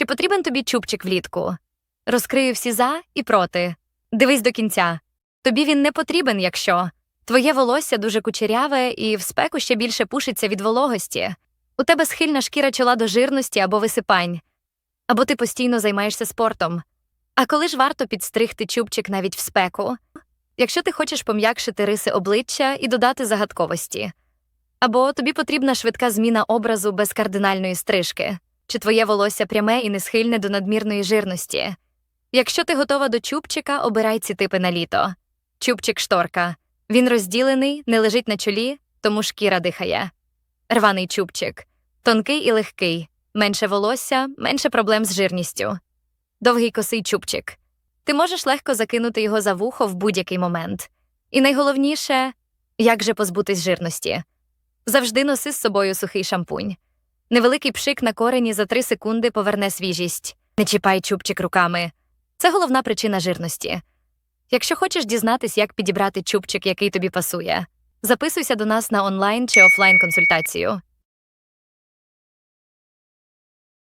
Чи потрібен тобі чубчик влітку? Розкрию всі за і проти. Дивись до кінця. Тобі він не потрібен, якщо твоє волосся дуже кучеряве і в спеку ще більше пушиться від вологості. У тебе схильна шкіра чола до жирності або висипань, або ти постійно займаєшся спортом. А коли ж варто підстригти чубчик навіть в спеку? Якщо ти хочеш пом'якшити риси обличчя і додати загадковості, або тобі потрібна швидка зміна образу без кардинальної стрижки, чи твоє волосся пряме і не схильне до надмірної жирності. Якщо ти готова до чубчика, обирай ці типи на літо. Чубчик шторка. Він розділений, не лежить на чолі, тому шкіра дихає. Рваний чубчик. Тонкий і легкий, менше волосся, менше проблем з жирністю. Довгий косий чубчик. Ти можеш легко закинути його за вухо в будь-який момент. І найголовніше, як же позбутись жирності. Завжди носи з собою сухий шампунь. Невеликий пшик на корені за 3 секунди поверне свіжість. Не чіпай чубчик руками. Це головна причина жирності. Якщо хочеш дізнатись, як підібрати чубчик, який тобі пасує, записуйся до нас на онлайн чи офлайн консультацію.